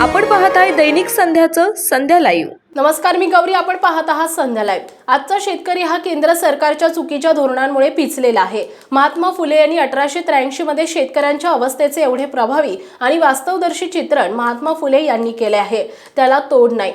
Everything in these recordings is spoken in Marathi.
आपण पाहताय दैनिक संध्याचं संध्या लाईव्ह नमस्कार मी गौरी. आपण पाहत आहात संध्या लाईव्ह आजचा शेतकरी हा केंद्र सरकारच्या चुकीच्या धोरणांमुळे पिचलेला आहे. महात्मा फुले यांनी अठराशे त्र्याऐंशी मध्ये शेतकऱ्यांच्या अवस्थेचे एवढे प्रभावी आणि वास्तवदर्शी चित्रण महात्मा फुले यांनी केले आहे. त्याला तोड नाही.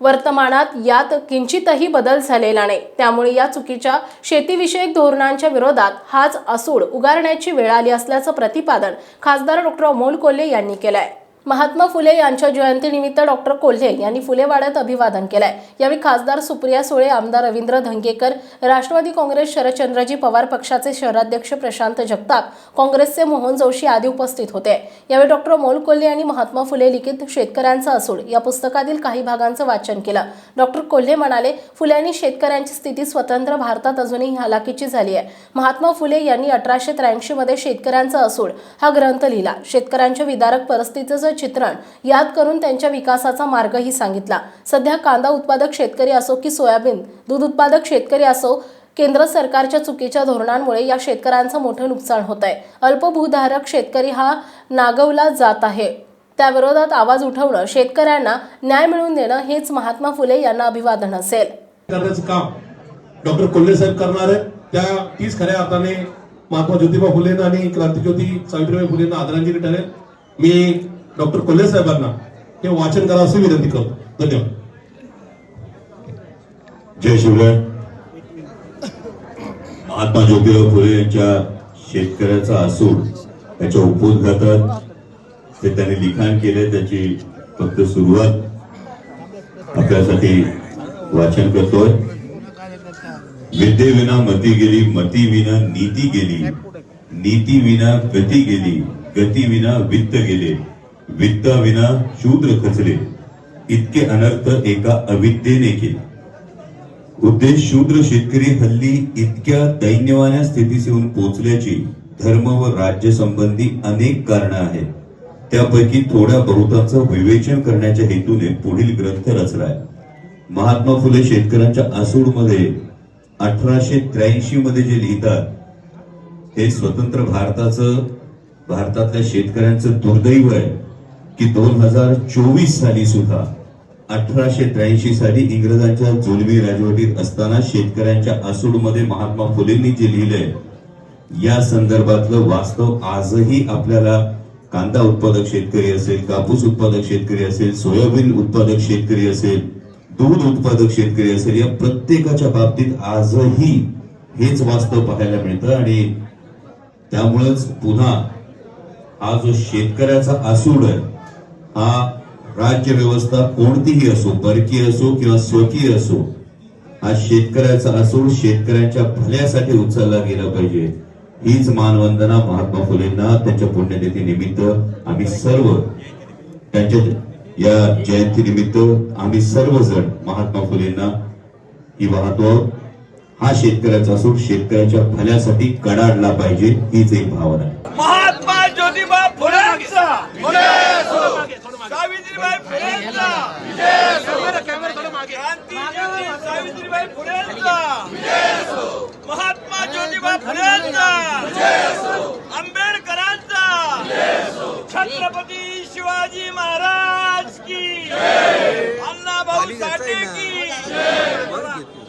वर्तमानात यात किंचितही बदल झालेला नाही. त्यामुळे या चुकीच्या शेतीविषयक धोरणांच्या विरोधात हाच असूड उगारण्याची वेळ आली असल्याचं प्रतिपादन खासदार डॉक्टर अमोल कोल्हे यांनी केलं आहे महात्मा फुले यांच्या जयंतीनिमित्त डॉक्टर कोल्हे यांनी फुलेवाड्यात अभिवादन केलंय. यावेळी खासदार सुप्रिया सुळे आमदार रवींद्र धंगेकर राष्ट्रवादी काँग्रेस शरदचंद्रजी पवार पक्षाचे शहराध्यक्ष प्रशांत जगताप काँग्रेसचे मोहन जोशी आदी उपस्थित होते. यावेळी डॉक्टर मोल कोल्हे यांनी महात्मा फुले लिखित शेतकऱ्यांचा असूड या पुस्तकातील काही भागांचं वाचन केलं. डॉक्टर कोल्हे म्हणाले फुल्यांनी शेतकऱ्यांची स्थिती स्वतंत्र भारतात अजूनही हालाकीची झाली आहे. महात्मा फुले यांनी अठराशे त्र्याऐंशी मध्ये शेतकऱ्यांचा असूड हा ग्रंथ लिहिला. शेतकऱ्यांच्या विदारक परिस्थितीचं चित्रण याद करून त्यांच्या विकासाचा मार्गही सांगितला. सध्या कांदा उत्पादक शेतकरी असो की सोयाबीन दूध उत्पादक शेतकरी असो केंद्र सरकारच्या चुकीच्या धोरणांमुळे या शेतकऱ्यांचं मोठं नुकसान होत आहे अल्पभूधारक शेतकरी हा नागवला जात आहे. त्याविरोधात आवाज उठवणं शेतकऱ्यांना न्याय मिळवून देणं हेच महात्मा फुले यांना अभिवादन असेल. काम डॉक्टर कोल्हे साहेब करणार आहेत. त्या तीच खऱ्या अर्थाने महात्मा ज्योतिबा फुलेंना आणि क्रांतीज्योती सावित्रीबाई फुलेंना आदरांजली ठरेल. मी डॉक्टर कोल्हे साहेबांना हे वाचन करा अशी विनंती करतो. धन्यवाद. जय शिवराय. महात्मा ज्योतिराव फुले यांच्या शेतकऱ्याचा असूड याच्या उपोद्घातात ते त्यांनी लिखाण केले त्याची फक्त सुरुवात आपल्यासाठी वाचन करतोय. विद्येविना मती गेली मती विना नीती गेली. नीती विना गती गेली गती विना वित्त गेले. वित्ता विना शूद्र खचले. इतके अनर्थ एका अविद्येने केले. उद्देश शूद्र शेतकरी हल्ली इतक्या दैन्यवान्या स्थितीस येऊन पोचल्याची धर्म व राज्य संबंधी अनेक कारण आहेत. त्यापैकी थोड्या बहुतांचं विवेचन करण्याच्या हेतूने पुढील ग्रंथ रचलाय. महात्मा फुले शेतकऱ्यांच्या आसूडमध्ये अठराशे त्र्याऐंशी मध्ये जे लिहितात हे स्वतंत्र भारताचं भारतातल्या शेतकऱ्यांचं दुर्दैव आहे. की दोन हजार चोवीस साली सुद्धा अठराशे त्र्याऐंशी साली इंग्रजांच्या जुलमी राजवटीत असताना शेतकऱ्यांच्या आसूडमध्ये महात्मा फुलेंनी जे लिहिलंय या संदर्भातलं वास्तव आजही आपल्याला कांदा उत्पादक शेतकरी असेल कापूस उत्पादक शेतकरी असेल सोयाबीन उत्पादक शेतकरी असेल दूध उत्पादक शेतकरी असेल या प्रत्येकाच्या बाबतीत आजही हेच वास्तव पाहायला मिळतं. आणि त्यामुळेच पुन्हा हा जो शेतकऱ्याचा आसूड आहे हा राज्य व्यवस्था कोणतीही असो परकीय असो किंवा स्वकीय असो हा शेतकऱ्याचा असूड शेतकऱ्यांच्या भल्यासाठी उचलला गेला पाहिजे. हीच मानवंदना महात्मा फुलेंना त्यांच्या पुण्यतिथी निमित्त आम्ही सर्व त्यांच्या या जयंती निमित्त आम्ही सर्वजण महात्मा फुलेंना ही वाहतो. हा शेतकऱ्याचा असूड शेतकऱ्याच्या भल्यासाठी कडाडला पाहिजे हीच एक भावना आहे. महात्मा ज्योतिबा फुलेंचा. सावित्रीबाई फुलेंचा सावित्रीबाई फुलेंचा महात्मा ज्योतिबा फुलेंचा आंबेडकरांचा. छत्रपती शिवाजी महाराज की. अण्णाभाऊ साठे की.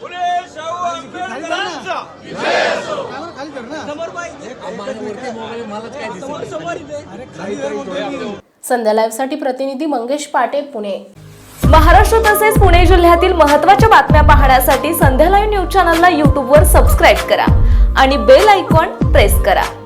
फुले शाहू आंबेडकरांचा. संध्या लाईव्हसाठी प्रतिनिधी मंगेश पाटे पुणे. महाराष्ट्र तसेच पुणे जिल्ह्यातील महत्त्वाच्या बातम्या पाहण्यासाठी संध्या लाईव्ह न्यूज चॅनलला यूट्यूबवर सबस्क्राईब करा आणि बेल आयकॉन प्रेस करा.